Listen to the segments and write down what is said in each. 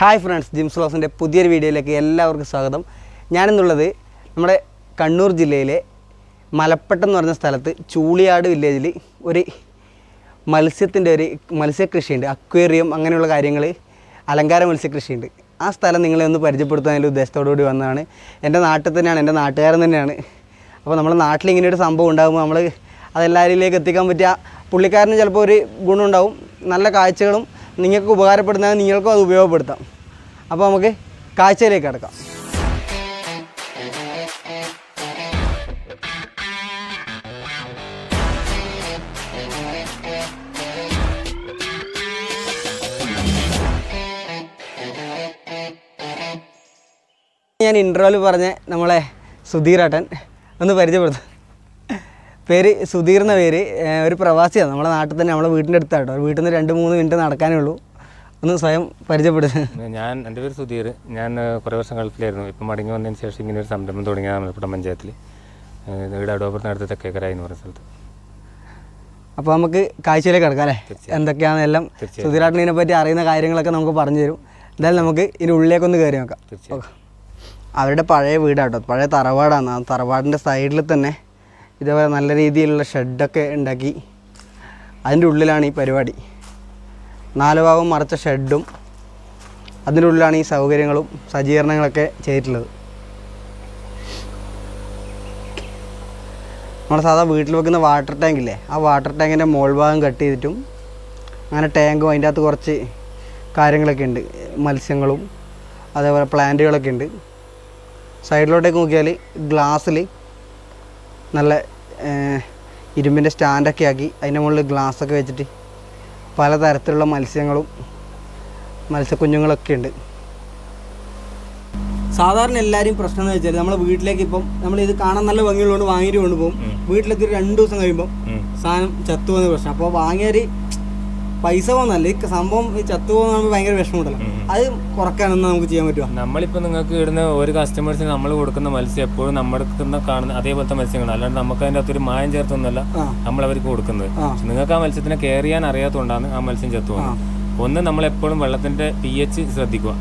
Hi friends Jims ലോസിന്റെ പുതിയൊരു വീഡിയോയിലേക്ക് എല്ലാവർക്കും സ്വാഗതം. ഞാനെന്നുള്ളത് നമ്മുടെ കണ്ണൂർ ജില്ലയിലെ മലപ്പട്ടം എന്ന് പറഞ്ഞ സ്ഥലത്ത് ചൂളിയാട് വില്ലേജിൽ ഒരു മത്സ്യത്തിന്റെ ഒരു മത്സ്യകൃഷിയുണ്ട്. അക്വേറിയം അങ്ങനെയുള്ള കാര്യങ്ങൾ അലങ്കാര മത്സ്യകൃഷിയുണ്ട്. ആ സ്ഥലം നിങ്ങളെ ഒന്ന് പരിചയപ്പെടുത്താനുള്ള ഉദ്ദേശത്തോടു കൂടി വന്നതാണ്. എന്റെ നാട്ടിൽ തന്നെയാണ് എന്റെ നാട്ടുകാരൻ തന്നെയാണ്. അപ്പോൾ നമ്മുടെ നാട്ടിൽ ഇങ്ങനെ ഒരു സംഭവം ഉണ്ടാകുമ്പോൾ നമ്മൾ അതെല്ലാവരിലേക്ക് എത്തിക്കാൻ പറ്റിയ പുള്ളിക്കാരന് ചിലപ്പോൾ ഒരു ഗുണമുണ്ടാവും. നല്ല കാഴ്ചകളും നിങ്ങൾക്ക് ഉപകാരപ്പെടുന്ന നിങ്ങൾക്കും അത് ഉപയോഗപ്പെടുത്താം. അപ്പോൾ നമുക്ക് കാഴ്ചയിലേക്ക് കിടക്കാം. ഞാൻ ഇന്റർവ്യൂവിൽ പറഞ്ഞ നമ്മളെ സുധീറേട്ടൻ ഒന്ന് പരിചയപ്പെടുത്തും. പേര് സുധീർ എന്ന പേര് ഒരു പ്രവാസിയാണ്. നമ്മുടെ നാട്ടിൽ തന്നെ നമ്മളെ വീട്ടിന്റെ അടുത്താട്ടോ. വീട്ടിൽ നിന്ന് രണ്ട് മൂന്ന് മിനിറ്റ് നടക്കാനേ ഉള്ളൂ. ഒന്ന് സ്വയം പരിചയപ്പെടുത്തുക ഞാൻ എന്റെ പേര് സുധീർ. ഞാൻ കുറേ വർഷം ഗൾഫിലായിരുന്നു. ഇപ്പം മടങ്ങി വന്നതിന് ശേഷം ഇങ്ങനെ ഒരു സംരംഭം തുടങ്ങിയതാണ് മലപ്പുറം പഞ്ചായത്തിൽ വീട് ഇവിടെ അടോപുരത്തിനടുത്ത് തെക്കേക്കര എന്ന് പറയുന്ന സ്ഥലത്ത്. അപ്പോൾ നമുക്ക് കാഴ്ചയിലേക്ക് കിടക്കാം അല്ലേ. എന്തൊക്കെയാണെന്നെല്ലാം. സുധീരാട്ടനെ പറ്റി അറിയുന്ന കാര്യങ്ങളൊക്കെ നമുക്ക് പറഞ്ഞു തരും. എന്തായാലും നമുക്ക് ഇതിന് ഉള്ളിലേക്കൊന്ന് കയറി നോക്കാം. അവരുടെ പഴയ വീടാട്ടോ. പഴയ തറവാടാണ്. ആ തറവാടിന്റെ സൈഡിൽ തന്നെ ഇതേപോലെ നല്ല രീതിയിലുള്ള ഷെഡൊക്കെ ഉണ്ടാക്കി അതിന്റെ ഉള്ളിലാണ് ഈ പരിപാടി. നാല് ഭാഗം മറച്ച ഷെഡും അതിന്റെ ഉള്ളിലാണ് ഈ സൗകര്യങ്ങളും സജ്ജീകരണങ്ങളൊക്കെ ചെയ്തിട്ടുള്ളത്. നമ്മുടെ സാധാ വീട്ടിൽ വെക്കുന്ന വാട്ടർ ടാങ്കില്ലേ ആ വാട്ടർ ടാങ്കിന്റെ മോൾ ഭാഗം കട്ട് ചെയ്തിട്ടും അങ്ങനെ ടാങ്കും അതിന്റെ അകത്ത് കുറച്ച് കാര്യങ്ങളൊക്കെ ഉണ്ട്. മത്സ്യങ്ങളും അതേപോലെ പ്ലാന്റുകളൊക്കെ ഉണ്ട്. സൈഡിലോട്ടേക്ക് നോക്കിയാൽ ഗ്ലാസ്സിൽ നല്ല ഇരുമ്പിന്റെ സ്റ്റാൻഡൊക്കെ ആക്കി അതിന്റെ മുകളിൽ ഗ്ലാസ്സൊക്കെ വെച്ചിട്ട് പലതരത്തിലുള്ള മത്സ്യങ്ങളും മത്സ്യക്കുഞ്ഞുങ്ങളൊക്കെ ഉണ്ട് സാധാരണ എല്ലാവരും പ്രശ്നം എന്ന് വെച്ചാൽ നമ്മളെ വീട്ടിലേക്ക് ഇപ്പം നമ്മൾ ഇത് കാണാൻ നല്ല ഭംഗിയുള്ളതുകൊണ്ട് വാങ്ങിയിട്ട് കൊണ്ടുപോകും. വീട്ടിലെത്തി രണ്ട് ദിവസം കഴിയുമ്പോൾ. സാധനം ചത്തു പോകുന്ന പ്രശ്നം. അപ്പോൾ വാങ്ങിയാൽ പൈസ പോകുന്നല്ല ഈ സംഭവം ചത്തു പോകുന്ന ഭയങ്കര വിഷമമുണ്ടല്ലോ. അത് കുറക്കാനൊന്നും നമുക്ക് ചെയ്യാൻ പറ്റുമോ നമ്മളിപ്പോൾ നിങ്ങൾക്ക് ഇടുന്ന ഒരു കസ്റ്റമേഴ്സിന് നമ്മൾ കൊടുക്കുന്ന മത്സ്യം എപ്പോഴും നമ്മുടെ കാണുന്ന അതേപോലത്തെ മത്സ്യങ്ങൾ അല്ലാണ്ട് നമുക്ക് അതിന്റെ അകത്തൊരു മായം ചേർത്തൊന്നുമല്ല നമ്മൾ അവർക്ക് കൊടുക്കുന്നത്. നിങ്ങൾക്ക് ആ മത്സ്യത്തിനെ കെയർ ചെയ്യാൻ അറിയാത്തതുകൊണ്ടാണ് ആ മത്സ്യം ചത്തു പോകുന്നത് ഒന്ന് നമ്മളെപ്പോഴും വെള്ളത്തിന്റെ പി എച്ച് ശ്രദ്ധിക്കുക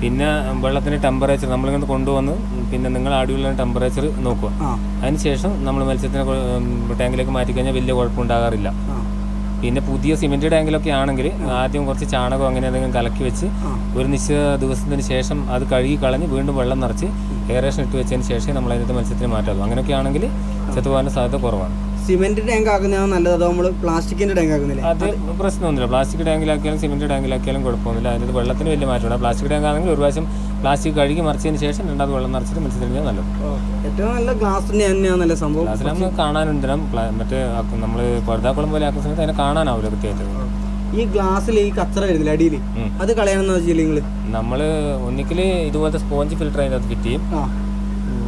പിന്നെ വെള്ളത്തിന്റെ ടെമ്പറേച്ചർ നമ്മളിങ്ങനെ കൊണ്ടുവന്ന് പിന്നെ നിങ്ങൾ അടിയുള്ള ടെമ്പറേച്ചർ നോക്കുക. അതിനുശേഷം നമ്മൾ മത്സ്യത്തിനെ ടാങ്കിലേക്ക് മാറ്റി കഴിഞ്ഞാൽ വലിയ കുഴപ്പമുണ്ടാകാറില്ല. പിന്നെ പുതിയ സിമെന്റ് ടാങ്കിലൊക്കെ ആണെങ്കിൽ ആദ്യം കുറച്ച് ചാണകം അങ്ങനെ എന്തെങ്കിലും കലക്കി വെച്ച് ഒരു നിശ്ചിത ദിവസത്തിന് ശേഷം അത് കഴുകി കളഞ്ഞ് വീണ്ടും വെള്ളം നിറച്ച് എയറേഷൻ ഇട്ട് വെച്ചതിന് ശേഷം നമ്മൾ അതിനകത്ത് മത്സ്യത്തിന് മാറ്റാറുള്ളൂ അങ്ങനെയൊക്കെ ആണെങ്കിൽ ചത്തുപോകാൻ സാധ്യത കുറവാണ്. സിമെന്റ് ടാങ്ക് ആക്കുന്നതാണ് നല്ലത് അതോ നമ്മൾ പ്ലാസ്റ്റിക്കിന്റെ ടാങ്ക് ആക്കുന്നില്ല? അത് പ്രശ്നമൊന്നുമില്ല. പ്ലാസ്റ്റിക് ടാങ്കിലാക്കിയാലും സിമെന്റ് ടാങ്കിലാക്കിയാലും കുഴപ്പമൊന്നുമില്ല. അതിനകത്ത് വെള്ളത്തിന് വലിയ മാറ്റമുണ്ട് പ്ലാസ്റ്റിക് ടാങ്ക് ആണെങ്കിൽ ഒരു പ്രാവശ്യം പ്ലാസ്റ്റിക് കഴുകി മറിച്ചതിന് ശേഷം രണ്ടാമത് വെള്ളം നിറച്ചിട്ട് മത്സ്യത്തിന് കഴിഞ്ഞാൽ നല്ലത്. ഏറ്റവും നല്ല ഗ്ലാസ് തന്നെയാണ് സംഭവം? നമുക്ക് കാണാനുണ്ട്. മറ്റേ നമ്മൾ പർദ്ദാക്കുളം പോലെ ആക്കുന്ന സമയത്ത് അതിനെ കാണാനാവില്ല കൃത്യമായിട്ട്. ഈ ഗ്ലാസ്സിൽ ഈ കച്ചറ വരുന്നില്ല അടിയിൽ അത് കളയണമെന്ന് വെച്ചാൽ നിങ്ങൾ നമ്മൾ ഒന്നിക്കൽ ഇതുപോലത്തെ സ്പോഞ്ച് ഫിൽറ്റർ അതിനകത്ത് ഫിറ്റ് ചെയ്യും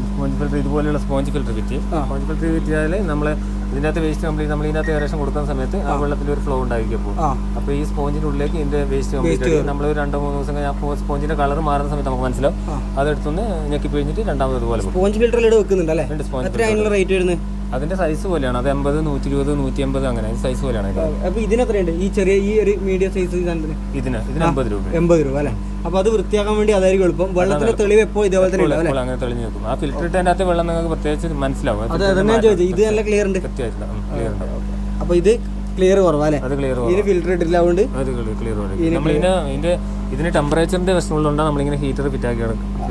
സ്പോഞ്ച് ഫിൽറ്റർ ഇതുപോലെയുള്ള സ്പോഞ്ച് ഫിൽറ്റർ ഫിറ്റ് ചെയ്യും ആ. സ്പോഞ്ച് ഫിൽറ്റർ ഫിറ്റ് ചെയ്താൽ നമ്മൾ ഇതിന്റെ അകത്ത് വേസ്റ്റ് കംപ്ലീറ്റ് നമ്മൾ ഇതിനകത്ത് ഏകദേശം കൊടുക്കുന്ന സമയത്ത് ആ വെള്ളത്തിൽ ഒരു ഫ്ലോ ഉണ്ടായിരിക്കും അപ്പോൾ. അപ്പോൾ ഈ സ്പോഞ്ചിന്റെ ഉള്ളിലേക്ക് ഇതിന്റെ വേസ്റ്റ് കംപ്ലീറ്റ് നമ്മൾ ഒരു രണ്ടോ മൂന്ന് ദിവസം കഴിഞ്ഞാൽ സ്പോഞ്ചിന്റെ കളർ മാറുന്ന സമയത്ത് നമുക്ക് മനസ്സിലാവും. അത് അതെടുത്തൊന്ന് ഞെക്കി പിഴിഞ്ഞിട്ട് രണ്ടാമത് ഇതുപോലെ സ്പോഞ്ച് ഫിൽറ്ററിൽ ഇവിടെ വെക്കുന്നുണ്ട് അല്ലേ? രണ്ട് സ്പോഞ്ച് റേറ്റ് വരുന്നത്? അതിന്റെ സൈസ് പോലെയാണ്. അത് എൺപത് നൂറ്റി ഇരുപത് നൂറ്റി എൺപത് അങ്ങനെ സൈസ് പോലെയാണ് ഇത് അപ്പൊ ഇതിന് എത്രയുണ്ട്? ഈ ചെറിയ ഈ ഒരു മീഡിയം സൈസ് ഇതിന് ഇതിന് എൺപത് രൂപ. എൺപത് രൂപ അല്ലേ? അപ്പൊ അത് വൃത്തിയാക്കാൻ വേണ്ടി അതായിരിക്കും എളുപ്പം. വെള്ളത്തിന്റെ തെളിവ് എപ്പോ ഇതേപോലെ തന്നെ അങ്ങനെ തെളിഞ്ഞു നിൽക്കും. ആ ഫിൽറ്റർ ഇട്ടതിന്റെ അകത്ത് വെള്ളം നിങ്ങൾക്ക് പ്രത്യേകിച്ച് മനസ്സിലാവും. അത് അതന്നെ ചോദിച്ചത്. ഇത് നല്ല ക്ലിയർ ഉണ്ട്? അപ്പൊ ഇത് ക്ലിയർ കുറവല്ലേ അത് ക്ലിയർ ഇതിന് ഫിൽറ്റർ ഇട്ടില്ല അതുകൊണ്ട്? അത് ക്ലിയർ നമ്മൾ ഇതിന് ഇതിന്റെ ഇതിന് ടെമ്പറേച്ചറിന്റെ പ്രശ്നമുള്ളതുകൊണ്ടാണ് നമ്മളിങ്ങനെ ഹീറ്റർ ഫിറ്റ് ആക്കി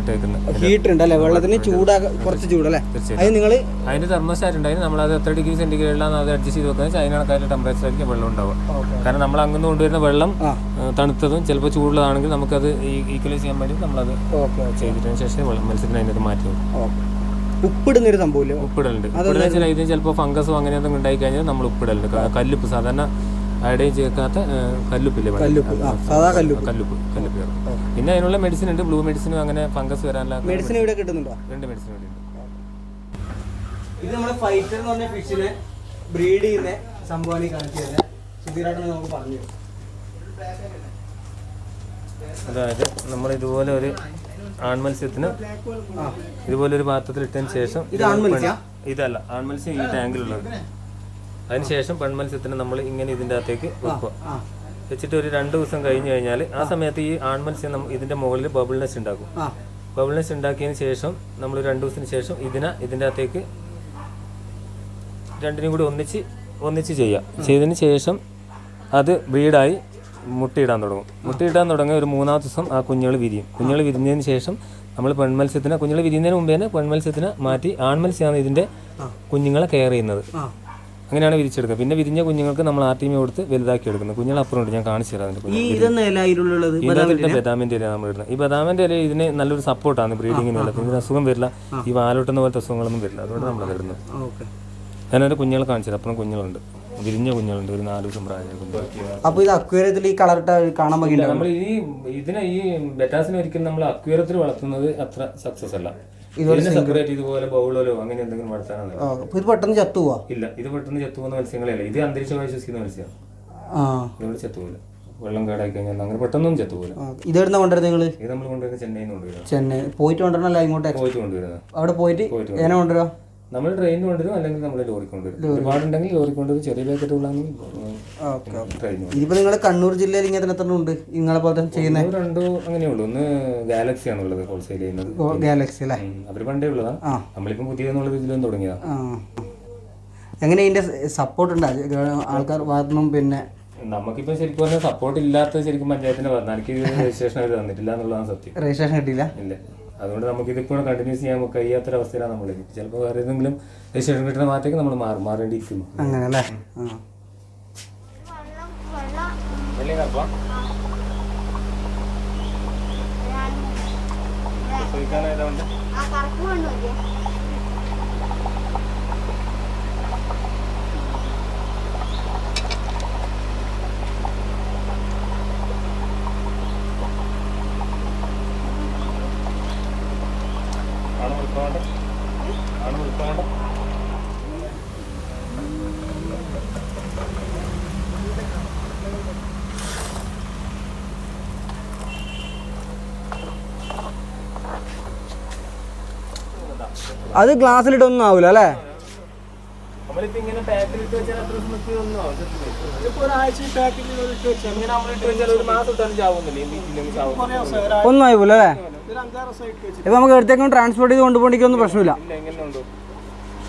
ഇട്ടേക്കുന്നത്. ഹീറ്റർ ഉണ്ട് അല്ലേ വെള്ളത്തിന് ചൂടാ കുറച്ച് ചൂടല്ലേ? അത് നിങ്ങൾ അതിന് തെർമോസ്റ്റാറ്റ് നമ്മൾ അത് എത്ര ഡിഗ്രി സെന്റിഗ്രേഡിലാണ് അത് അഡ്ജസ്റ്റ് ചെയ്ത് വെക്കുന്നത് അതിനകത്ത് ടെമ്പറേച്ചർ ആയിരിക്കും വെള്ളം ഉണ്ടാവുക. കാരണം നമ്മൾ അങ്ങനെ കൊണ്ടുവരുന്ന വെള്ളം തണുത്തതും ചിലപ്പോൾ ചൂടുള്ളതാണെങ്കിൽ നമുക്കത് ഈക്വലൈസ് ചെയ്യാൻ വേണ്ടി നമ്മളത് ചെയ്തിട്ടതിന് ശേഷം വെള്ളം മത്സ്യത്തിന് അതിനകത്ത് മാറ്റി വെക്കും ഉപ്പിടുന്നൊരു സംഭവമില്ലേ ഉപ്പിടലുണ്ട്. ഉപ്പിടുന്ന വെച്ചാൽ ഇതിന് ചിലപ്പോൾ ഫംഗസോ അങ്ങനെ എന്തെങ്കിലും ഉണ്ടായി കഴിഞ്ഞാൽ നമ്മൾ ഉപ്പിടലുണ്ട്. കല്ലുപ്പ് സാധാരണ അയഡൈൻ ചേർക്കാത്ത കല്ലുപ്പില്ലേ? കല്ലുപ്പ്. സാധാ കല്ലുപ്പ്. കല്ലുപ്പ് കല്ലുപ്പ്. ചേർക്കും. പിന്നെ അതിനുള്ള മെഡിസിൻ ഉണ്ട്. ബ്ലൂ മെഡിസിനും അങ്ങനെ ഫംഗസ് വരാനുള്ള മെഡിസിൻ ഇവിടെ കിട്ടുന്നുണ്ടോ? രണ്ട് മെഡിസിൻ ഇവിടെ ഉണ്ട്. ഇത് നമ്മുടെ ഫൈറ്റർ എന്ന് പറഞ്ഞ ഫിഷിനെ ബ്രീഡ് ചെയ്യുന്ന സംഭവമാണ് കാണിച്ചു തരുന്നത് സുധീരാട്ടൻ നമുക്ക് പറഞ്ഞു അതായത് നമ്മൾ ഇതുപോലെ ഒരു ആൺമത്സ്യത്തിന് ഇതുപോലെ ഒരു പാത്രത്തിൽ ഇട്ടതിന് ശേഷം ഇതല്ല ആൺമത്സ്യം ഈ ടാങ്കിലുള്ളത് അതിനുശേഷം പെൺമത്സ്യത്തിന് നമ്മൾ ഇങ്ങനെ ഇതിന്റെ അകത്തേക്ക് വെക്കുക. വെച്ചിട്ട് ഒരു രണ്ട് ദിവസം കഴിഞ്ഞ് കഴിഞ്ഞാൽ ആ സമയത്ത് ഈ ആൺമത്സ്യം ഇതിന്റെ മുകളിൽ ബബിൾനെസ് ഉണ്ടാക്കും. ബബിൾനെസ് ബബിൾ ഉണ്ടാക്കിയതിന് ശേഷം നമ്മൾ രണ്ട് ദിവസത്തിന് ശേഷം ഇതിനെ ഇതിന്റെ അകത്തേക്ക് രണ്ടിനും കൂടി ഒന്നിച്ച് ഒന്നിച്ച് ചെയ്യാം ചെയ്തതിന് ശേഷം അത് ബ്രീഡായി മുട്ടയിടാൻ തുടങ്ങും. മുട്ടയിടാൻ തുടങ്ങിയ ഒരു മൂന്നാം ദിവസം ആ കുഞ്ഞുകൾ വിരിയും. കുഞ്ഞുകൾ വിരിഞ്ഞതിന് ശേഷം നമ്മൾ പെൺമത്സ്യത്തിനെ കുഞ്ഞുങ്ങൾ വിരിയുന്നതിന് മുമ്പേ തന്നെ പെൺമത്സ്യത്തിനെ മാറ്റി ആൺമത്സ്യമാണ് ഇതിന്റെ കുഞ്ഞുങ്ങളെ കെയർ ചെയ്യുന്നത്. അങ്ങനെയാണ് വിരിച്ചെടുക്കുക. പിന്നെ വിരിഞ്ഞ കുഞ്ഞുങ്ങൾക്ക് നമ്മൾ ആ ടി കൊടുത്ത് വലുതാക്കി എടുക്കുന്നത് കുഞ്ഞുങ്ങൾ അപ്പുറം ഉണ്ട് ഞാൻ കാണിച്ചു തരാം ബദാമിന്റെ ഇല നമ്മൾ ഇടുന്നത്. ഈ ബദാമിന്റെ ഇല ഇതിന് നല്ലൊരു സപ്പോർട്ടാണ് ബ്രീഡിങ്ങിനുള്ള പിന്നെ അസുഖം വരില്ല. ഈ വാലോട്ടുന്ന പോലത്തെ അസുഖങ്ങളൊന്നും വരില്ല. അതുകൊണ്ട് നമ്മൾ ഇടുന്നത് ഞാൻ കുഞ്ഞുങ്ങൾ കുഞ്ഞുങ്ങളെ കാണിച്ചത് അപ്പുറം കുഞ്ഞുങ്ങളുണ്ട്. വിരിഞ്ഞ കുഞ്ഞുങ്ങളുണ്ട്. ഒരു നാല് ദിവസം പ്രായ ഇത് അക്വേറിയത്തിൽ ഈ കളർ കാണാൻ നമ്മൾ ഈ ഇതിനെ ഈ ബെറ്റാസിനെ ഒരിക്കലും നമ്മൾ അക്വേരത്തിൽ വളർത്തുന്നത് അത്ര സക്സസ് അല്ല. ഇതിനെ സെപ്പറേറ്റ് ഇതുപോലെ ബൗളിലോ അങ്ങനെ എന്തെങ്കിലും വളർത്താനാണ് അപ്പോൾ ഇത് പെട്ടെന്ന് ചത്തു പോവാ ഇല്ല ഇത് പെട്ടെന്ന് ചത്തുപോകുന്ന മത്സ്യങ്ങളല്ല ഇത് അന്തരീക്ഷമായി വിശ്വസിക്കുന്ന മത്സ്യമാണ് ആ. ഇതുകൊണ്ട് ചത്തുപോകില്ല. വെള്ളം കേടായി കഴിഞ്ഞാൽ അങ്ങനെ പെട്ടെന്നൊന്നും ചത്തുപോല ഇത് ഇതെവിടുന്ന കൊണ്ടുവരുന്നത് നിങ്ങൾ ഇത് നമ്മൾ കൊണ്ടുവരുന്നത് ചെന്നൈയിൽ നിന്ന് കൊണ്ടുവരുന്നത് ചെന്നൈ പോയിട്ട് കൊണ്ടുവരണല്ല ഇങ്ങോട്ട്? പോയിട്ട് കൊണ്ടുവരുന്നത്. അവിടെ പോയിട്ട് എങ്ങനെ കൊണ്ടുവരാ നമ്മൾ ട്രെയിൻ കൊണ്ടുവരും അല്ലെങ്കിൽ നമ്മൾ ലോറി കൊണ്ടുവരും. ഒരുപാടുണ്ടെങ്കിൽ ലോറി കൊണ്ടുവരും. ചെറിയ പാക്കറ്റ് ട്രെയിൻ ഇതിപ്പോൾ നിങ്ങൾ കണ്ണൂർ ജില്ലയിൽ ഇങ്ങനെ എത്ര ഉണ്ട്? നിങ്ങളെ പോലെ ചെയ്യുന്ന? രണ്ടോ അങ്ങനെയുള്ളൂ. ഒന്ന് ഗാലക്സി ആണുള്ളത് ഹോൾസെയിൽ ചെയ്യുന്നത്. ഗാലക്സി അല്ലേ? അവർ പണ്ടേ ഉള്ളതാ. നമ്മളിപ്പോ പുതിയ പുതിയതെന്നുള്ള ഇതിലും തുടങ്ങിയതാ. എങ്ങനെ ഇതിന്റെ സപ്പോർട്ട് ഉണ്ട്? ആൾക്കാർ ഭാഗത്തുനിന്നും പിന്നെ? നമുക്കിപ്പോ ശരിക്കും പറഞ്ഞാൽ സപ്പോർട്ട് ഇല്ലാത്ത ശരിക്കും പഞ്ചായത്തിന്റെ ഭാഗത്ത് എനിക്ക് രജിസ്ട്രേഷൻ അവർ തന്നിട്ടില്ല എന്നുള്ളതാണ് സത്യം. രജിസ്ട്രേഷൻ കിട്ടിയില്ല? ഇല്ല. അതുകൊണ്ട് നമുക്ക് ഇതിപ്പോൾ കണ്ടിന്യൂസ് ചെയ്യാൻ കഴിയാത്തൊരവസ്ഥയിലാണ് നമ്മൾ ചിലപ്പോൾ വേറെ ഏതെങ്കിലും രജിസ്ട്രേഷൻ കിട്ടുന്ന മാറ്റേക്ക് നമ്മൾ മാറും മാറേണ്ടിയിരിക്കുന്നു. അങ്ങനെ അല്ലേ ആ വലിയ കപ്പ ചോദിക്കാനായതുകൊണ്ട് ആ കറക്റ്റ് കൊണ്ടുപോയി ആണ് വിളിക്കോണ്ട് ആണ് വിളിക്കോണ്ട് അത് ഗ്ലാസ്സിലിട്ടൊന്നും ആവില്ല അല്ലേ നമ്മളിപ്പോ ഇങ്ങനെ പാക്കിൽ ഇട്ട് വെച്ചാൽ അത്ര ദിവസം ഒന്നും ആവശ്യത്തില്ല ഇതിപ്പോ ഒരാഴ്ച പാക്കിൽ ഇട്ട് വെച്ചാൽ ഇങ്ങനെ നമ്മൾ ഇട്ട് വെച്ചാൽ ഒരു മാസം ഇട്ടാലും ചാവുന്നില്ല ഗ്ലാസ്സിലിട്ടൊന്നും ആവില്ല അല്ലേ? ഒന്നും ആയിപ്പോലെ അല്ലേ? ഇപ്പൊ നമുക്ക് എടുത്തേക്കും ട്രാൻസ്പോർട്ട് ചെയ്ത് കൊണ്ടുപോകണമെങ്കിൽ പ്രശ്നമില്ല. ഇല്ല എങ്ങനെ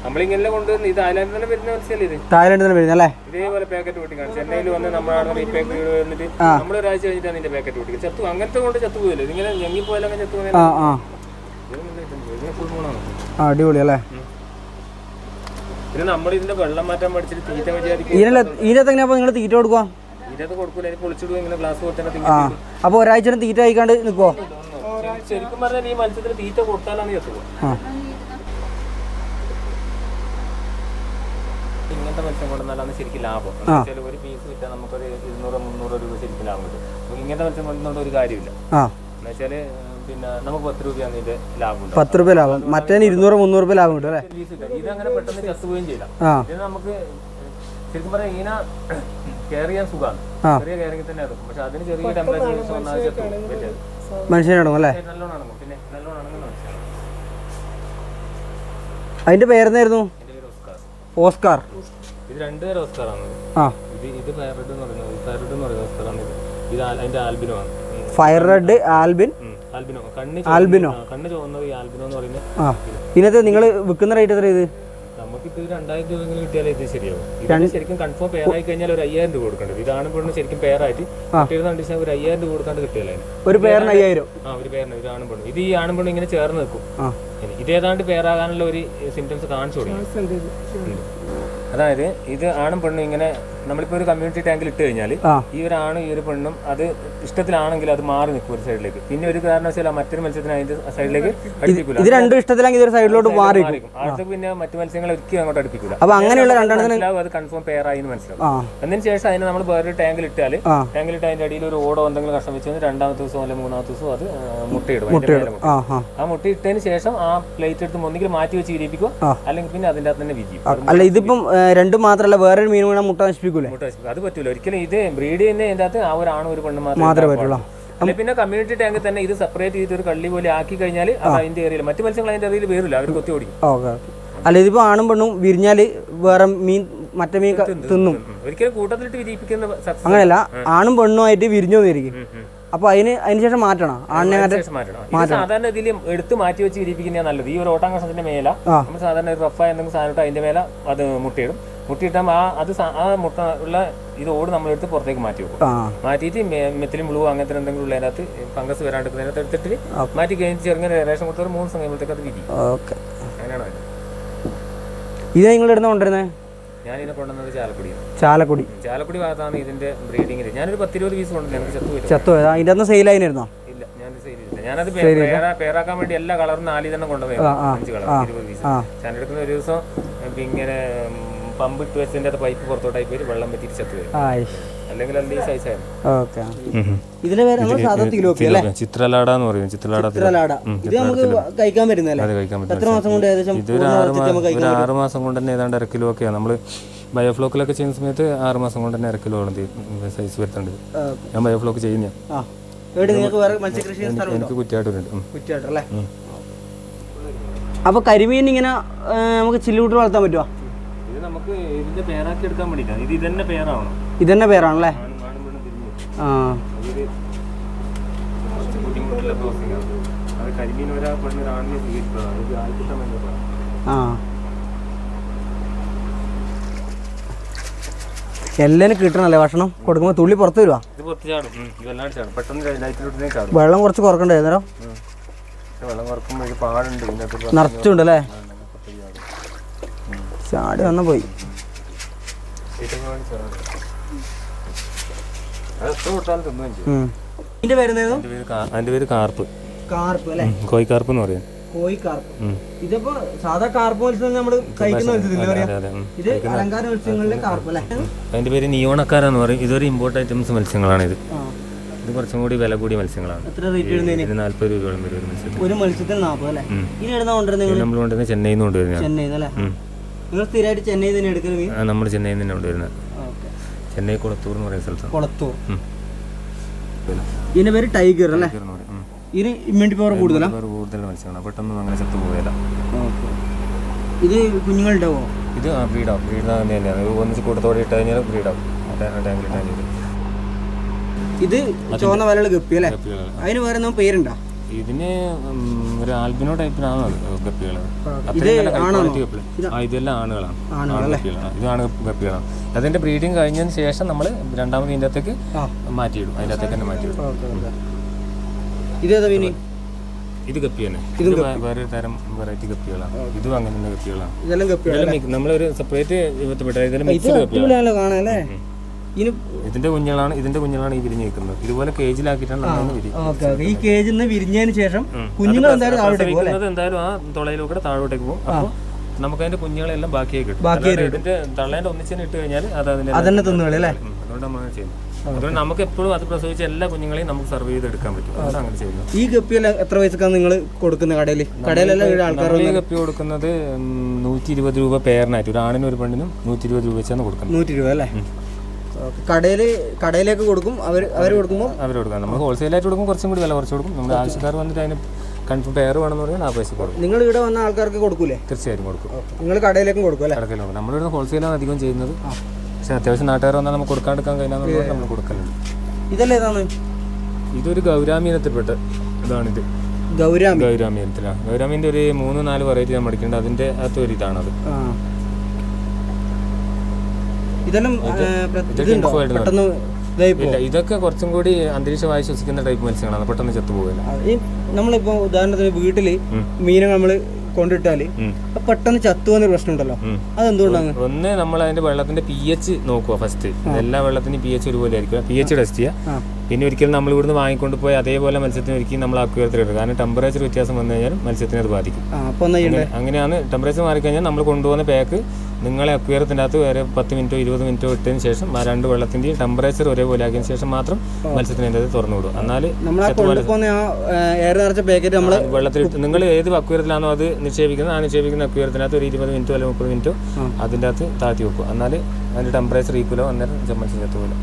നമ്മളിങ്ങനെ കൊണ്ടുവന്ന് ഇത്? ആയിരം തന്നെ വരുന്ന അല്ലേ? ഇതേപോലെ പാക്കറ്റ് പൊട്ടിക്കാണ് ചെന്നൈയിൽ വന്ന് നമ്മളാണ് റീപാക്ക് പാക്കറ്റ് വന്നിട്ട് നമ്മൾ ഒരാഴ്ച കഴിഞ്ഞിട്ടാണ് ഇതിന്റെ പാക്കറ്റ് പൊട്ടിക്കുക ചത്തു അങ്ങനത്തെ കൊണ്ട് ചത്തു പോയില്ല ഇങ്ങനെ ഞങ്ങി പോയാലും അങ്ങനെ ചത്തു പോയാലും അടിപൊളി അല്ലേ? ഇതിനെങ്ങനെ എങ്ങനെയാ നിങ്ങൾ തീറ്റ കൊടുക്കുക അപ്പോൾ ഒരാഴ്ച തീറ്റ അയക്കാണ്ട് തിങ്ങി ശരിക്കും പറഞ്ഞാൽ ഈ മത്സ്യത്തിന് തീറ്റ കൊടുത്താലാണ് ചത്തു ആ. ഇങ്ങനത്തെ മത്സ്യം കൊണ്ടുവന്നാലാണ് ശരിക്കും ലാഭം. വെച്ചാൽ ഒരു പീസ് വിറ്റാൽ നമുക്കൊരു ഇരുന്നൂറ് മുന്നൂറ് രൂപ ശരിക്കും ലാഭം കിട്ടും. ഇങ്ങനത്തെ മത്സ്യം കൊണ്ടുവന്നുകൊണ്ട് ഒരു കാര്യമില്ല. ആ. എന്ന് വെച്ചാൽ പിന്നെ നമുക്ക് പത്ത് രൂപയാണ് ഇതിന്റെ ലാഭം പത്ത് രൂപ ലാഭം. മറ്റേ ഇരുന്നൂറ് മുന്നൂറ് രൂപ ലാഭം കിട്ടും അല്ലേ ഇതങ്ങനെ പെട്ടെന്ന് ചത്തുകയും ഇത് നമുക്ക് ശരിക്കും പറഞ്ഞാൽ ഈന കെയർ ചെയ്യാൻ സുഖമാണ്. ചെറിയ കെയറിംഗ് തന്നെ പക്ഷെ അതിന് ചെറിയ ടെമ്പറേച്ചർ വന്നാൽ ചത്തു അല്ലേ? നല്ലോണം പിന്നെ നല്ലോണം അതിന്റെ പേരെന്നായിരുന്നു ഓസ്കാർ. ഓസ്കാർ. ഇത് രണ്ട് പേര് ഓസ്കാറാണ്. ആ. ഇത് ഇത് പാരഡ് എന്ന് പറയുന്നത് എന്ന് പറയുന്ന ഓസ്കാറാണ് ഇത്. ഇത് ആ- അതിന്റെ ആൽബിനോ ആണ് ഫയർ റെഡ് ആൽബിൻ. ആൽബിനോ. കണ്ണ് ആൽബിനോ? എന്ന് പറയുന്നത് ആ. ഇതിനകത്ത് നിങ്ങൾ വിൽക്കുന്ന റേറ്റ് എത്ര ഇത്? രണ്ടായിരം കിട്ടിയാലേ ഇത് ശരിയാവും. ഇതിന് ശരിക്കും കൺഫേം പെയറായി കഴിഞ്ഞാൽ ഒരു അയ്യായിരം രൂപ കൊടുക്കേണ്ടത് ഇതാണ് പെണ്ണ് ശരിക്കും ഒരു അയ്യായിരം രൂപ കൊടുക്കാണ്ട് കിട്ടിയല്ലേ? ഒരു പേരിന് അയ്യായിരം. ആ ഒരു പേരിന് ഒരു ആണും പെണ്ണും ഇത് ഈ ആണും പെണ്ണും ഇങ്ങനെ ചേർന്ന് നിൽക്കും. ആ. ഇത് ഏതാണ്ട് പേരാകാനുള്ള ഒരു സിംറ്റംസ് കാണിച്ചു തുടങ്ങി അതായത് ഇത് ആണും പെണ്ണും ഇങ്ങനെ നമ്മളിപ്പോൾ ഒരു കമ്മ്യൂണിറ്റി ടാങ്കിൽ ഇട്ട് കഴിഞ്ഞാൽ ഈ ഒരു ആണും ഈ ഒരു പെണ്ണും അത് ഇഷ്ടത്തിലാണെങ്കിൽ അത് മാറി നിൽക്കും ഒരു സൈഡിലേക്ക് പിന്നെ ഒരു കാരണവശാൽ ആ മറ്റൊരു മത്സ്യത്തിന് അതിന്റെ സൈഡിലേക്ക് അടുപ്പിക്കില്ല ഇത് രണ്ടും ഇഷ്ടത്തിലാണെങ്കിൽ ഇതൊരു സൈഡിലോട്ട് മാറി അടുത്ത് പിന്നെ മറ്റു മത്സ്യങ്ങളെ ഒരിക്കലും അങ്ങോട്ട് അടുപ്പിക്കില്ല അപ്പൊ അങ്ങനെയുള്ള മനസ്സിലാവും അത് കൺഫേം പെയർ എന്ന് മനസ്സിലാവും. അതിന് ശേഷം അതിനെ നമ്മൾ വേറൊരു ടാങ്കിൽ ഇട്ടാൽ ടാങ്കിൽ ഇട്ട് അതിന്റെ അടിയിൽ ഒരു ഓടോ എന്തെങ്കിലും കഷ്ടം വെച്ച് രണ്ടാമത്തെ ദിവസം അല്ലെങ്കിൽ മൂന്നാമത്തെ ദിവസം അത് മുട്ടയിടും. ആ മുട്ട ഇട്ടതിന് ശേഷം ആ പ്ലേറ്റ് എടുത്ത് ഒന്നെങ്കിൽ മാറ്റി വെച്ച് വിരിപ്പിക്കുക അല്ലെങ്കിൽ പിന്നെ അതിന്റെ അകത്ത് തന്നെ വിജയിക്കും അല്ല ഇതിപ്പം രണ്ടും മാത്രമല്ല വേറൊരു മീൻ വീണാൽ മുട്ട നശിപ്പിക്കൂലേ അത് പറ്റൂല. ഒരിക്കലും ഇത് ബ്രീഡ് തന്നെ ഇതിന്റെ അകത്ത് ആ ഒരു ആണും ഒരു പെണ്ണും മാത്രമേ പറ്റുള്ളൂ. പിന്നെ കമ്മ്യൂണിറ്റി ടാങ്ക് തന്നെ ഇത് സെപ്പറേറ്റ് ചെയ്തിട്ട് ഒരു കള്ളി പോലെ ആക്കി കഴിഞ്ഞാൽ അത് അതിന്റെ ഏരിയയിൽ മറ്റു മത്സ്യങ്ങൾ അതിന്റെ ഏരിയയിൽ വരില്ല അവർ കൊത്തി ഓടിക്കും. അല്ല ഇതിപ്പോ ആണും പെണ്ണും വിരിഞ്ഞാൽ വേറെ മീൻ മറ്റേ മീൻ തിന്നും. ഒരിക്കലും കൂട്ടത്തിലിട്ട് വിരിയിപ്പിക്കുന്ന അങ്ങനെയല്ല ആണും പെണ്ണും ആയിട്ട് വിരിഞ്ഞു വന്നിരിക്കും. അപ്പൊ അതിന് അതിന് ശേഷം മാറ്റണം? ആണിനെ സാധാരണ ഇതിൽ എടുത്ത് മാറ്റി വെച്ച് വിരിപ്പിക്കുന്ന നല്ലത്. ഈ ഒരു ഓട്ടാം കഷത്തിന്റെ മേല. നമ്മൾ സാധാരണ ഒരു റഫായ എന്തെങ്കിലും സാധനം അതിന്റെ മേല അത് മുട്ടയിടും. മുട്ടയിട്ടാൽ ആ അത് ആ മുട്ട ഉള്ള ഇത് ഓട് നമ്മളെടുത്ത് പുറത്തേക്ക് മാറ്റി വെക്കും. മാറ്റിയിട്ട് മെത്തിലും ബ്ലൂ അങ്ങനത്തെ എന്തെങ്കിലും ഉള്ള അതിനകത്ത് ഫംഗസ് വരാണ്ടിരിക്കുന്നതിനകത്ത് എടുത്തിട്ട് മാറ്റി കഴിഞ്ഞ് ചെറുങ്ങനെ റേഷൻ കൊടുത്ത ഒരു മൂന്ന് കഴിയുമ്പോഴത്തേക്ക് അത് വിരിയും. ഓക്കെ. അങ്ങനെയാണ് ഇത് നിങ്ങൾ ഇടുന്ന കൊണ്ടിരുന്നത് ഞാൻ ഇതിനെ കൊണ്ടുവന്നത് ചാലക്കുടിയാണ് ചാലക്കുടി. ചാലക്കുടി ഭാഗത്താണ് ഇതിന്റെ ബ്രീഡിങ്ങിൽ ഞാനൊരു പത്തിരുപത് പീസ് കൊണ്ടുവന്നു. ചത്തു ചത്തു അതിന്റെ അന്ന് സെയിലായിരുന്നോ ഇല്ല ഞാൻ സെയിൽ ചെയ്തില്ല. ഞാനത് പേരാക്കാൻ വേണ്ടി എല്ലാ കളറും നാലിൽ തന്നെ കൊണ്ടുവന്നു അഞ്ച് കളർ ഇരുപത് പീസ് ഞാൻ എടുക്കുന്ന ഒരു ദിവസം ഇങ്ങനെ പമ്പ് ഇട്ട് വെച്ചതിന്റെ അത് പൈപ്പ് പുറത്തോട്ടായി പോയി വെള്ളം പറ്റി ചത്തു വരും. അല്ലെങ്കിൽ അല്ല ഈ സൈസായിരുന്നു ഓക്കെ. ഇതിന്റെ പേര് നമ്മൾ സാധാ തിലോപ്പി അല്ലേ? ചിത്രലാട എന്ന് പറയും. ചിത്രലാട ചിത്രലാട. ഇത് നമുക്ക് കഴിക്കാൻ പറ്റുന്നല്ലേ അത് കഴിക്കാൻ എത്ര മാസം കൊണ്ട് ഏകദേശം മാസം ഒരു ആറ് മാസം കൊണ്ട് തന്നെ ഏതാണ്ട് അര കിലോ ഒക്കെയാണ്. നമ്മൾ ബയോഫ്ലോക്കിലൊക്കെ ചെയ്യുന്ന സമയത്ത് ആറ് മാസം കൊണ്ട് തന്നെ അര കിലോ ആണ് സൈസ് വരുത്തേണ്ടത്. ഞാൻ ബയോഫ്ലോക്ക് ചെയ്യുന്ന എനിക്ക് കുറ്റിയായിട്ടുണ്ട് ഉം. കുറ്റിയാട്ടല്ലേ അപ്പൊ കരിമീൻ ഇങ്ങനെ നമുക്ക് ചില്ലുകൂട്ട് വളർത്താൻ പറ്റുമോ ഇത് നമുക്ക് ഇതിന്റെ പേരാക്കി എടുക്കാൻ ഇത് ഇതന്നെ പേരാവണം. ഇതന്നെ പേരാണല്ലേ? ആ. ബുദ്ധിമുട്ടുള്ള ആണ്. അത് കരിമീൻ ഒരാൾ പെണ്ണ് ഒരാണിനെ സ്വീകരിച്ചതാണ് ഇത് ആൾക്കിട്ടം വേണ്ടതാണ് ആ. എല്ലാം കിട്ടണല്ലേ ഭക്ഷണം? കൊടുക്കുമ്പോൾ തുള്ളി പുറത്ത് വരുവാ? വെള്ളം കുറച്ച് കുറക്കണ്ടേ നേരം നിറച്ചുണ്ടല്ലേ? ചാടി വന്ന പോയി. ഇതിന്റെ പേര് കാർപ്പ്. കാർപ്പ് അല്ലേ? കോഴിക്കാർപ്പ് എന്ന് പറയും. കോഴി കാർപ്പ് ഉം. ഇതിപ്പോ സാധാ കാർപ്പ് മത്സ്യം നമ്മൾ കഴിക്കുന്ന മത്സ്യത്തില്ല പറയാ? അതെ അതെ. ഇത് അലങ്കാര മത്സ്യങ്ങളിലെ കാർപ്പ് അല്ലേ? അതിന്റെ പേര് നിയോണക്കാരെന്ന് പറയും. ഇതൊരു ഇമ്പോർട്ട് ഐറ്റംസ് മത്സ്യങ്ങളാണ് ഇത് ഇത് കുറച്ചും കൂടി വില കൂടിയ മത്സ്യങ്ങളാണ്. എത്ര റേറ്റ് ഇടുന്നതിന്? ഇത് നാല്പത് രൂപയോളം വരും ഒരു മത്സ്യത്തിന്. ഒരു മത്സ്യത്തിന് നാൽപ്പത് അല്ലേ? ഇനി എടുന്ന നിങ്ങൾ? നമ്മൾ കൊണ്ടുവരുന്നത് ചെന്നൈയിൽ നിന്ന് കൊണ്ടുവരുന്നതാണ്. ചെന്നൈയിൽ അല്ലേ? നിങ്ങൾ സ്ഥിരമായിട്ട് ചെന്നൈയിൽ തന്നെ എടുക്കുന്ന മീൻ നമ്മൾ ചെന്നൈ തന്നെ ഉണ്ട് വരുന്നത് ചെന്നൈ കുളത്തൂർ എന്ന് പറയുന്ന സ്ഥലത്താണ്. കുളത്തൂർ. ഇതിന്റെ പേര് ടൈഗർ അല്ലേ. ഇതിന് ഇമ്മ്യൂണിറ്റി പവർ കൂടുതലാ? കൂടുതൽ മത്സ്യങ്ങളാണ് പെട്ടെന്ന് അങ്ങനെ ചത്തു പോയല്ല ഇത് കുഞ്ഞുങ്ങളുണ്ടാവോ? ഇത് ബ്രീഡാവും. ബ്രീഡ് തന്നെയാണ്. ഇത് ഒന്നിച്ച് കൂട്ടത്തോടെ ഇട്ട് കഴിഞ്ഞാൽ ബ്രീഡാവും. ടാങ്കിൽ ഇട്ട് ഇത് ചുവന്ന വലയുള്ള ഗപ്പി അല്ലേ? അതിന് വേറെ പേരുണ്ടോ? ഇതിന് ഒരു ആൽബിനോ ടൈപ്പിലാണ് ഗപ്പികൾ ഇത്? ആ ഇതെല്ലാം ആണുകളാണ്. ആണ് ഗപ്പികളാണ്. അതിന്റെ ബ്രീഡിങ് കഴിഞ്ഞതിന് ശേഷം നമ്മൾ രണ്ടാമത് ഇതിന്റെ അകത്തേക്ക് മാറ്റിയിടും. അതിന്റെ അകത്തേക്ക് തന്നെ മാറ്റിയിടും. ഇത് ഗപ്പി തന്നെ. ഇത് വേറെ തരം വെറൈറ്റി ഗപ്പികളാണ്. ഇതും അങ്ങനെ തന്നെ ഗപ്പികളാണ്. നമ്മളൊരു സെപ്പറേറ്റ് ഇതെല്ലാം മിക്സ്ഡ് ഗപ്പികളാണ്. ഇനി ഇതിന്റെ കുഞ്ഞുങ്ങളാണ് ഇതിന്റെ കുഞ്ഞുങ്ങളാണ് ഈ വിരിഞ്ഞ് നിൽക്കുന്നത്. ഇതുപോലെ കേജിലാക്കിയിട്ടാണ് ഈ കേജിൽ നിന്ന് വിരിഞ്ഞതിന് ശേഷം കുഞ്ഞുങ്ങൾ എന്തായാലും താഴോട്ട് പോകും എന്തായാലും ആ തുളയിലൂടെ താഴോട്ടേക്ക് പോകും. അപ്പോൾ നമുക്ക് അതിന്റെ കുഞ്ഞുങ്ങളെല്ലാം ബാക്കിയായി കിട്ടും. ഇതിന്റെ തള്ളേന്റെ ഒന്നിച്ചിന് ഇട്ട് കഴിഞ്ഞാൽ അത് അതിന്റെ അതന്നെ തിന്നുകളി അല്ലേ? അതുകൊണ്ട് നമ്മൾ ചെയ്യുന്നത് അതുകൊണ്ട് നമുക്ക് എപ്പോഴും അത് പ്രസവിച്ച എല്ലാ കുഞ്ഞുങ്ങളെയും നമുക്ക് സർവ് ചെയ്ത് എടുക്കാൻ പറ്റും. അതുകൊണ്ട് അങ്ങനെ ചെയ്യുന്നത് ഈ ഗപ്പിയെല്ലാം എത്ര പൈസക്കാണ് നിങ്ങൾ കൊടുക്കുന്ന കടയിൽ? കടയിലെല്ലാം ആൾക്കാർ ഈ ഗപ്പി കൊടുക്കുന്നത് നൂറ്റി ഇരുപത് രൂപ പേരിനായിട്ട്. ഒരു ആണിനും ഒരു പെണ്ണിനും നൂറ്റി ഇരുപത് രൂപ വെച്ചാണ് കൊടുക്കുന്നത്. നൂറ്റി രൂപ അല്ലേ കടയിൽ കടയിലേക്ക് കൊടുക്കും അവർ അവർ കൊടുക്കുമ്പോൾ അവർ കൊടുക്കാം. നമ്മൾ ഹോൾസെയിലായിട്ട് കൊടുക്കും കുറച്ചും കൂടി വില കുറച്ച് കൊടുക്കും. നമ്മുടെ ആവശ്യക്കാർ വന്നിട്ട് അതിന് കൺഫേം പെയർ വേണമെന്ന് പറഞ്ഞാൽ ആ പൈസ കൊടുക്കും. നിങ്ങൾ ഇവിടെ വന്ന ആൾക്കാർക്ക് കൊടുക്കൂലേ? തീർച്ചയായിട്ടും കൊടുക്കും. നിങ്ങൾ കടയിലേക്കും കൊടുക്കും അല്ലേ? കടക്കൽ നോക്കും നമ്മളിവിടെ ഹോൾസെയിലാണ് അധികം ചെയ്യുന്നത്. പക്ഷെ അത്യാവശ്യം നാട്ടുകാർ വന്നാൽ നമുക്ക് കൊടുക്കാണ്ടിരിക്കാൻ കഴിഞ്ഞാൽ നമ്മൾ കൊടുക്കലുണ്ട്. ഇതല്ലേ ഏതാണ് ഇതൊരു ഗൗരാമീനത്തിൽപ്പെട്ട ഇതാണിത് ഗൗരാമി? ഗൗരാമീനത്തിലാണ് ഗൗരാമീന്റെ ഒരു മൂന്ന് നാല് വെറൈറ്റി നമ്മൾ എടുക്കേണ്ടത് അതിന്റെ അകത്ത് ഒരു ഇതാണത്. ഇതെല്ലാം പെട്ടെന്ന് ഇതൊക്കെ കുറച്ചും കൂടി അന്തരീക്ഷമായി ശ്വസിക്കുന്ന ടൈപ്പ് മത്സ്യങ്ങളാണ്. പെട്ടെന്ന് ചത്തു പോകില്ല ഈ നമ്മളിപ്പോ ഉദാഹരണത്തിന് വീട്ടിൽ മീനെ നമ്മൾ കൊണ്ടിട്ടാൽ പെട്ടെന്ന് ചത്തു എന്നൊരു പ്രശ്നം ഉണ്ടല്ലോ. അതെന്തുകൊണ്ടാണ് ഒന്ന് നമ്മൾ അതിന്റെ വെള്ളത്തിന്റെ പി എച്ച് നോക്കുക ഫസ്റ്റ് എല്ലാ വെള്ളത്തിനും പി എച്ച് ഒരുപോലെ ആയിരിക്കും. പി എച്ച് ടെസ്റ്റ് ചെയ്യുക പിന്നെ ഒരിക്കലും നമ്മൾ ഇവിടുന്ന് വാങ്ങിക്കൊണ്ട് പോയി അതേപോലെ മത്സ്യത്തിന് ഒരിക്കലും നമ്മൾ അക്വേറത്തിൽ ഇടുക കാരണം ടെമ്പറേച്ചർ വ്യത്യാസം വന്നു കഴിഞ്ഞാൽ മത്സ്യത്തിനെ അത് ബാധിക്കും. അങ്ങനെയാണ് ടെമ്പറേച്ചർ മാറിക്കഴിഞ്ഞാൽ നമ്മൾ കൊണ്ടുപോകുന്ന പാക്ക് നിങ്ങളെ അക്വേറത്തിന്റെ അകത്ത് വേറെ പത്ത് മിനിറ്റോ ഇരുപത് മിനിറ്റോ ഇട്ടതിന് ശേഷം ആ രണ്ട് വെള്ളത്തിന്റെയും ടെമ്പറേച്ചർ ഒരേപോലെ ആക്കിയതിന് ശേഷം മാത്രം മത്സ്യത്തിന് അത് തുറന്നു വിടും. എന്നാൽ വെള്ളത്തിൽ നിങ്ങൾ ഏത് അക്വേറത്തിലാണോ അത് നിക്ഷേപിക്കുന്നത് ആ നിക്ഷേപിക്കുന്ന അക്വേറത്തിനകത്ത് ഒരു ഇരുപത് മിനിറ്റോ അല്ലെങ്കിൽ മുപ്പത് മിനിറ്റോ അതിന്റെ അകത്ത് താഴ്ത്തി വെക്കും എന്നാൽ അതിന്റെ ടെമ്പറേച്ചർ ഈക്വലോ അന്നേരം മത്സ്യം ചത്തുപോലെ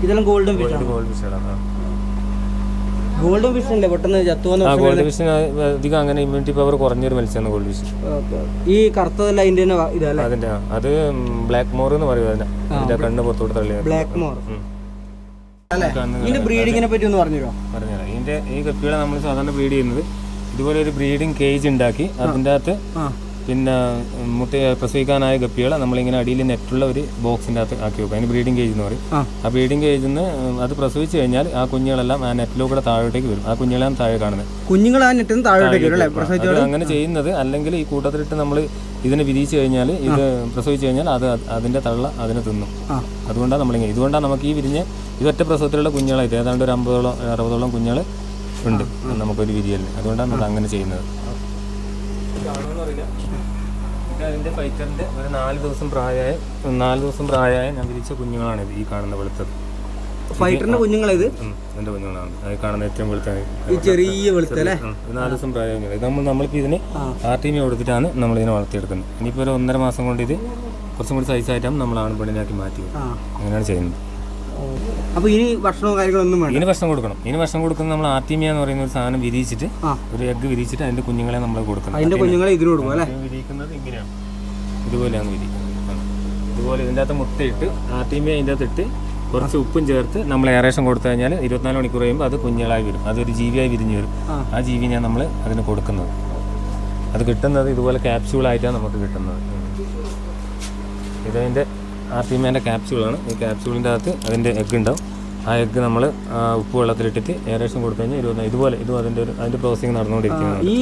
ഇതെല്ലാം ഗോൾഡൻ ഫിഷ് ആണ്? ഗോൾഡ് ഫിഷുകളാണ് ഗോൾഡൻ ഫിഷ് അല്ലേ? പെട്ടെന്ന് ചത്തുവന്ന ആ ഗോൾഡ് ഫിഷിന് അധികം അങ്ങനെ ഇമ്മ്യൂണിറ്റി പവർ കുറഞ്ഞൊരു മത്സ്യമാണ് ഗോൾഡ് ഫിഷ് ഈ കറുത്തതല്ല അതിന്റെ തന്നെ ഇതല്ലേ? അതിന്റെ അത് ബ്ലാക്ക് മോർ എന്ന് പറയും അതിന്റെ അതിന്റെ കണ്ണ് പുറത്തോട്ട് തള്ളി ബ്ലാക്ക് മോർ ഇതിന്റെ ബ്രീഡിങ്ങിനെ പറ്റി ഒന്ന് പറഞ്ഞുതരോ? പറഞ്ഞുതരാം. ഇതിന്റെ ഈ കപ്പികളെ നമ്മൾ സാധാരണ ബ്രീഡ് ചെയ്യുന്നത് ഇതുപോലെ ഒരു ബ്രീഡിംഗ് കേജ് ഉണ്ടാക്കി അതിന്റെ അകത്ത് പിന്നെ മുത്ത മുട്ട പ്രസവിക്കാനായ ഗപ്പികളെ നമ്മളിങ്ങനെ അടിയിൽ നെറ്റുള്ള ഒരു ബോക്സിന്റെ അകത്ത് ആക്കി വെക്കും. അതിന് ബ്രീഡിംഗ് കേജ് എന്ന് പറയും. ആ. ബ്രീഡിംഗ് കേജിൽ നിന്ന് അത് പ്രസവിച്ച് കഴിഞ്ഞാൽ ആ കുഞ്ഞുങ്ങളെല്ലാം ആ നെറ്റിലൂടെ താഴോട്ടേക്ക് വരും. ആ കുഞ്ഞുങ്ങളെല്ലാം താഴെ കാണുന്നത്. കുഞ്ഞുങ്ങൾ ആ താഴോട്ടേക്ക് വരും അങ്ങനെ ചെയ്യുന്നത് അല്ലെങ്കിൽ ഈ കൂട്ടത്തിലിട്ട് നമ്മൾ ഇതിനെ വിരിയിച്ച് കഴിഞ്ഞാൽ ഇത് പ്രസവിച്ചു കഴിഞ്ഞാൽ അത് അത് അതിന്റെ തള്ള അതിനെ തിന്നും. അതുകൊണ്ടാണ് നമ്മളിങ്ങനെ ഇതുകൊണ്ടാണ് നമുക്ക് ഈ വിരിഞ്ഞ് ഇതൊറ്റ പ്രസവത്തിലുള്ള കുഞ്ഞുങ്ങളായിട്ട് ഏതാണ്ട് ഒരു അമ്പതോളം അറുപതോളം കുഞ്ഞുങ്ങൾ ഉണ്ട്. നമുക്കൊരു വിരിയലിന്. അതുകൊണ്ടാണ് നമ്മൾ അങ്ങനെ ചെയ്യുന്നത്. അതിന്റെ ഫൈറ്ററിന്റെ ഒരു നാല് ദിവസം പ്രായമായ നാല് ദിവസം പ്രായമായ ഞാൻ വിരിച്ച കുഞ്ഞുങ്ങളാണിത് ഇത് ഈ കാണുന്ന വെളുത്തത്. ഫൈറ്ററിന്റെ കുഞ്ഞുങ്ങളിത് ഉം, എന്റെ കുഞ്ഞുങ്ങളാണ്. അത് കാണുന്ന ഏറ്റവും വെളുത്ത ചെറിയ വെളുത്തല്ലേ നാല് ദിവസം പ്രായം നമ്മൾ നമ്മളിപ്പോൾ ഇതിന് ആർ ടി മി കൊടുത്തിട്ടാണ് നമ്മൾ ഇതിനെ വളർത്തിയെടുക്കുന്നത്. ഇനിയിപ്പോൾ ഒരു ഒന്നര മാസം കൊണ്ട് ഇത് കുറച്ചും കൂടി സൈസായിട്ടാണ് നമ്മൾ ആൺപെണ്ണിനാക്കി പെണ്ണിനാക്കി മാറ്റി ആ. അങ്ങനെയാണ് ചെയ്യുന്നത്. അപ്പൊ ഇനി ഭക്ഷണവും കാര്യങ്ങളൊന്നും വേണ്ട. ഇനി ഭക്ഷണം കൊടുക്കണം. ഇനി ഭക്ഷണം കൊടുക്കുന്നത് നമ്മൾ ആർട്ടിമിയ എന്ന് പറയുന്ന ഒരു സാധനം വിരിയിച്ചിട്ട് ഒരു എഗ്ഗ് വിരിയിച്ചിട്ട് അതിന്റെ കുഞ്ഞുങ്ങളെ നമ്മൾ കൊടുക്കണം. അതിന്റെ കുഞ്ഞുങ്ങളെ ഇതിന് കൊടുക്കും അല്ലേ? വിരിയിക്കുന്നത് ഇങ്ങനെയാണ്. ഇതുപോലെയാണ് വിരിക്കുന്നത് ഇതുപോലെ ഇതിന്റെ അകത്ത് മുട്ടയിട്ട് ആർട്ടിമിയ ഇതിന്റെ മി അതിന്റെ അകത്ത് ഇട്ട് കുറച്ച് ഉപ്പും ചേർത്ത് നമ്മൾ ഏറേഷൻ കൊടുത്തു കഴിഞ്ഞാൽ ഇരുപത്തിനാല് മണിക്കൂർ കഴിയുമ്പോൾ അത് കുഞ്ഞുങ്ങളായി വരും. അതൊരു ജീവിയായി വിരിഞ്ഞു വരും. ആ. ആ ജീവിനെയാണ് നമ്മൾ അതിന് കൊടുക്കുന്നത്. അത് കിട്ടുന്നത് ഇതുപോലെ ക്യാപ്സ്യൂളായിട്ടാണ് നമുക്ക് കിട്ടുന്നത്. ഇതതിന്റെ ആർ ടി മേന്റെ ക്യാപ്സ്യൂളാണ് ഈ ക്യാപ്സ്യൂളിന്റെ അകത്ത് അതിന്റെ എഗ്ഗ് ഉണ്ടാവും. ആ എഗ്ഗ് നമ്മൾ ഉപ്പ് വെള്ളത്തിലിട്ടിട്ട് എയറേഷൻ കൊടുത്തു കഴിഞ്ഞാൽ ഇരുപത് ഇതുപോലെ ഇതും അതിന്റെ ഒരു അതിന്റെ പ്രോസസ്സിങ് നടന്നുകൊണ്ടിരിക്കുന്നത് ഈ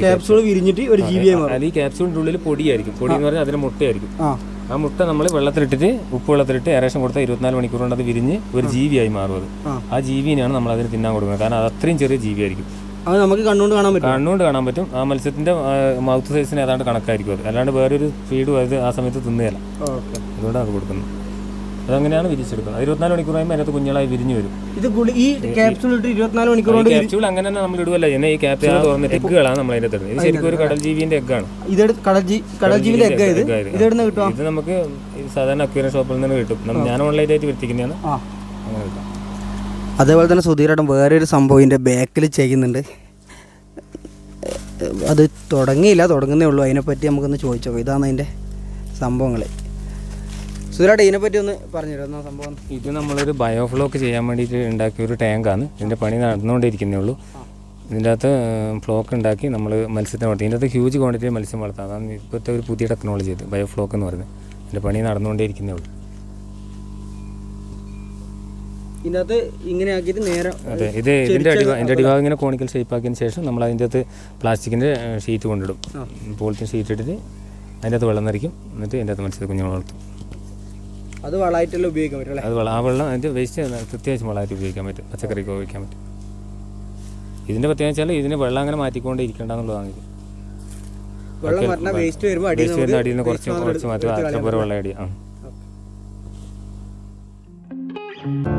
ക്യാപ്സ്യൂൾ വിരിഞ്ഞിട്ട് ഒരു ജീവിയായി മാറും. അത് ഈ ക്യാപ്സ്യൂളിന്റെ ഉള്ളിൽ പൊടിയായിരിക്കും. പൊടി എന്ന് പറഞ്ഞാൽ അതിന്റെ മുട്ടയായിരിക്കും. ആ. മുട്ട നമ്മൾ വെള്ളത്തിലിട്ടിട്ട് ഉപ്പ് വെള്ളത്തിലിട്ട് എയറേഷൻ കൊടുത്താൽ ഇരുപത്തിനാല് മണിക്കൂർ കൊണ്ട് അത് വിരിഞ്ഞ് ഒരു ജീവിയായി മാറും അത്. ആ. ആ ജീവിനെയാണ് നമ്മൾ അതിന് തിന്നാൻ കൊടുക്കുന്നത്. കാരണം അത് അത്രയും ചെറിയ ജീവിയായിരിക്കും. അത് നമുക്ക് കണ്ണുകൊണ്ട് കാണാൻ പറ്റും. കണ്ണുകൊണ്ട് കാണാൻ പറ്റും. ആ മത്സ്യത്തിന്റെ മൗത്ത് സൈസിന് ഏതാണ്ട് കണക്കായിരിക്കും അത്. അല്ലാണ്ട് വേറൊരു ഫീഡും അത് ആ സമയത്ത് തിന്നുകയല്ല അതുകൊണ്ടാണ് അത് കൊടുക്കുന്നത്. അതങ്ങനെയാണ് വിരിച്ചെടുക്കുന്നത്. ഇരുപത്തിനാല് മണിക്കൂർ കഴിയുമ്പോൾ അതിനകത്ത് കുഞ്ഞുങ്ങളായി വിരിഞ്ഞു വരും. ഇത് ഈ ക്യാപ്സൂൾ ഇട്ട് ഇരുപത്തിനാല് മണിക്കൂർ കൊണ്ട് ക്യാപ്സ്യൂൾ അങ്ങനെ തന്നെ നമ്മൾ ഇടുവല്ല എന്നെ ഈ ക്യാപ്സ്യൂൾ തുറന്നിട്ട് എഗ്ഗുകളാണ് നമ്മൾ അതിന്റെ തരുന്നത് ഇത് ശരിക്കും ഒരു കടൽ ജീവിന്റെ എഗ്ഗാണ്. ഇതെടുത്ത് കടൽ കടൽ എഗ്ഗ ഇത്? ഇത്. നമുക്ക് സാധാരണ അക്വേറിയം ഷോപ്പിൽ നിന്ന് കിട്ടും. ഞാൻ ഓൺലൈനായിട്ട് വരുത്തിക്കുന്നതാണ് അങ്ങനെ കിട്ടും. അതേപോലെ തന്നെ സുധീരേട്ടൻ വേറൊരു സംഭവം ഇതിന്റെ ബാക്കിൽ ചെയ്യുന്നുണ്ട്. അത് തുടങ്ങിയില്ല തുടങ്ങുന്നേ ഉള്ളൂ. അതിനെപ്പറ്റി നമുക്കൊന്ന് ചോദിച്ചോ ഇതാണ് അതിന്റെ സംഭവങ്ങൾ. സുധീരേട്ടൻ ഇതിനെപ്പറ്റി ഒന്ന് പറഞ്ഞുതരാം. സംഭവം? ഇത് നമ്മളൊരു ബയോഫ്ലോക്ക് ചെയ്യാൻ വേണ്ടിയിട്ട് ഉണ്ടാക്കിയ ഒരു ടാങ്കാണ്. ഇതിന്റെ പണി നടന്നുകൊണ്ടിരിക്കുന്നേ ഉള്ളൂ. ഇതിന്റെ അകത്ത് ഫ്ലോക്ക് ഉണ്ടാക്കി നമ്മൾ മത്സ്യത്തെ വളർത്തി. ഇതിന്റെ അകത്ത് ഹ്യൂജ് ക്വാണ്ടിറ്റി മത്സ്യം വളർത്താം. അതാണ് ഇപ്പോഴത്തെ ഒരു പുതിയ ടെക്നോളജി ഇത് ബയോഫ്ലോക്ക് എന്ന് പറയുന്നത്. ഇതിന്റെ പണി നടന്നുകൊണ്ടേയിരിക്കുന്നേ ഉള്ളൂ. ഇതിനകത്ത് ഇങ്ങനെ ആക്കിയിട്ട് നേരെ അതെ ഇത് ഇതിന്റെ അടിഭാ ഇതിന്റെ അടിഭാഗം ഇങ്ങനെ കോണിക്കൽ ഷേപ്പ് ആക്കിയതിന് ശേഷം നമ്മൾ അതിന്റെ അകത്ത് പ്ലാസ്റ്റിക്കിന്റെ ഷീറ്റ് കൊണ്ടിടും. പോളിത്തീൻ ഷീറ്റ് ഇട്ടിട്ട് അതിന്റെ അകത്ത് വെള്ളം നിറയ്ക്കും. എന്നിട്ട് അതിന്റെ അകത്ത് മത്സ്യത്തെ കുഞ്ഞുങ്ങൾ വളർത്തും. അത് വളമായിട്ടെല്ലാം ഉപയോഗിക്കാൻ പറ്റും അത് വള ആ വെള്ളം അതിന്റെ വേസ്റ്റ് അത്യാവശ്യം വളമായിട്ട് ഉപയോഗിക്കാൻ പറ്റും. പച്ചക്കറിക്ക് ഉപയോഗിക്കാൻ പറ്റും. ഇതിന്റെ പ്രത്യേകത വെച്ചാൽ ഇതിന് വെള്ളം അങ്ങനെ മാറ്റിക്കൊണ്ടേ ഇരിക്കേണ്ടെന്നുള്ളതാണ് ഇത്. വെള്ളം പറഞ്ഞാൽ വേസ്റ്റ് വരുമ്പോൾ അടിയിൽ നിന്ന് കുറച്ച് കുറച്ച് മാറ്റുക അത്ര പോലെ വെള്ളം അടി ആ. നമുക്ക്